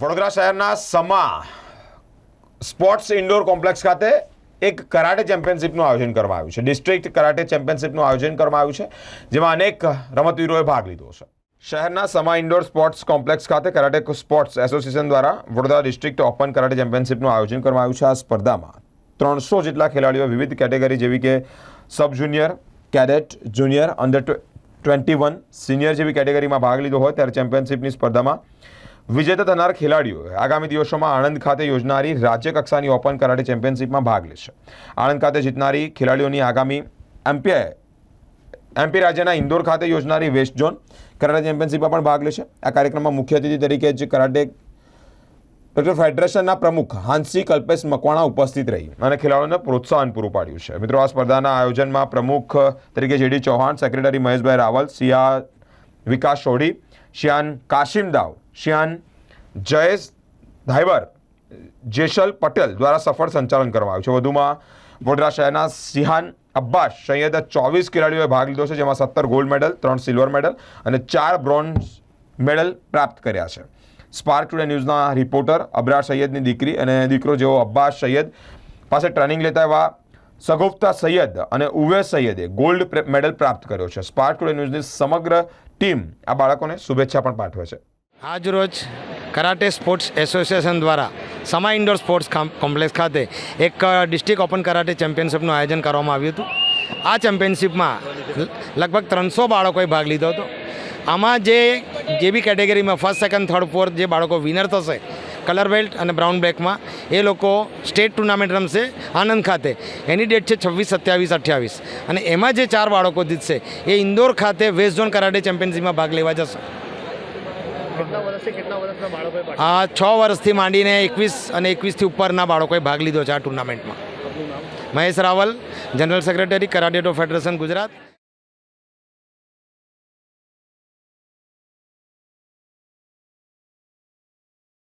વડોદરા શહેરના સમા sports indoor complex ખાતે એક કરાટે ચેમ્પિયનશિપનું આયોજન કરવામાં આવ્યું છે. ડિસ્ટ્રિક્ટ કરાટે ચેમ્પિયનશિપનું આયોજન કરવામાં આવ્યું છે, જેમાં અનેક રમતવીરોએ ભાગ લીધો છે. શહેરના સમા ઇન્ડોર સ્પોર્ટ્સ કોમ્પ્લેક્સ ખાતે કરાટે સ્પોર્ટ્સ એસોસિએશન દ્વારા વડોદરા ડિસ્ટ્રિક્ટ ઓપન કરાટે ચેમ્પિયનશિપનું આયોજન કરવામાં આવ્યું છે. આ સ્પર્ધામાં ત્રણસો જેટલા ખેલાડીઓ વિવિધ કેટેગરી જેવી કે sub junior, cadet, junior, under twenty one, senior જેવી કેટેગરીમાં ભાગ લીધો હોય ત્યારે ચેમ્પિયનશિપની સ્પર્ધામાં વિજેતા થનાર ખેલાડીઓએ આગામી દિવસોમાં આણંદ ખાતે યોજનારી રાજ્ય કક્ષાની ઓપન કરાટે ચેમ્પિયનશિપમાં ભાગ લેશે. આણંદ ખાતે જીતનારી ખેલાડીઓની આગામી એમપીઆઈ એમપી રાજ્યના ઇન્દોર ખાતે યોજનારી વેસ્ટ ઝોન કરાટે ચેમ્પિયનશિપમાં પણ ભાગ લેશે. આ કાર્યક્રમમાં મુખ્ય અતિથિ તરીકે જ કરાટે ડોક્ટર ફેડરેશનના પ્રમુખ હાંસી કલ્પેશ મકવાણા ઉપસ્થિત રહી અને ખેલાડીઓને પ્રોત્સાહન પૂરું પાડ્યું છે. મિત્રો, આ સ્પર્ધાના આયોજનમાં પ્રમુખ તરીકે જેડી ચૌહાણ સેક્રેટરી મહેશભાઈ રાવલ સિયા વિકાસ સોઢી શિયાન કાશિમ દાવ, શિયાન જયેશ ધાઈવર જેશલ પટેલ દ્વારા સફળ સંચાલન કરવામાં આવ્યું છે. વધુમાં વડોદરા શહેરના સિહાન અબ્બાસ સૈયદ ચોવીસ ખેલાડીઓએ ભાગ લીધો છે, જેમાં સત્તર ગોલ્ડ મેડલ ત્રણ સિલ્વર મેડલ અને ચાર બ્રોન્ઝ મેડલ પ્રાપ્ત કર્યા છે. સ્પાર્ક ટુડે ન્યૂઝના રિપોર્ટર અબરાર સૈયદની દીકરી અને દીકરો જેવો અબ્બાસ સૈયદ પાસે ટ્રેનિંગ લેતા એવા સગોફતા સૈયદ અને ઉવે સૈયદે ગોલ્ડ મેડલ પ્રાપ્ત કર્યો છે. સ્પાર્ક ટુડે ન્યૂઝની સમગ્ર ટીમ આ બાળકોને શુભેચ્છા પણ પાઠવે છે. આજરોજ કરાટે સ્પોર્ટ્સ એસોસિએશન દ્વારા સમા ઇન્ડોર સ્પોર્ટ્સ કામ- કોમ્પ્લેક્સ ખાતે એક ડિસ્ટ્રિક્ટ ઓપન કરાટે ચેમ્પિયનશિપનું આયોજન કરવામાં આવ્યું હતું. આ ચેમ્પિયનશિપમાં લગભગ ત્રણસો બાળકોએ ભાગ લીધો હતો. આમાં જે જે બી કેટેગરીમાં ફર્સ્ટ સેકન્ડ થર્ડ ફોર્થ જે બાળકો વિનર થશે કલર બેલ્ટ અને બ્રાઉન બ્લેકમાં એ લોકો સ્ટેટ ટુર્નામેન્ટ રમશે આનંદ ખાતે. એની ડેટ છે છવ્વીસ સત્યાવીસ અઠ્યાવીસ. અને એમાં જે ચાર બાળકો જીતશે એ ઇન્દોર ખાતે વેસ્ટ ઝોન કરાટે ચેમ્પિયનશિપમાં ભાગ લેવા જશે. આ છ વર્ષથી માંડીને એકવીસ અને એકવીસથી ઉપરના બાળકોએ ભાગ લીધો છે આ ટુર્નામેન્ટમાં. Mahesh Rawal general secretary karate do federation Gujarat.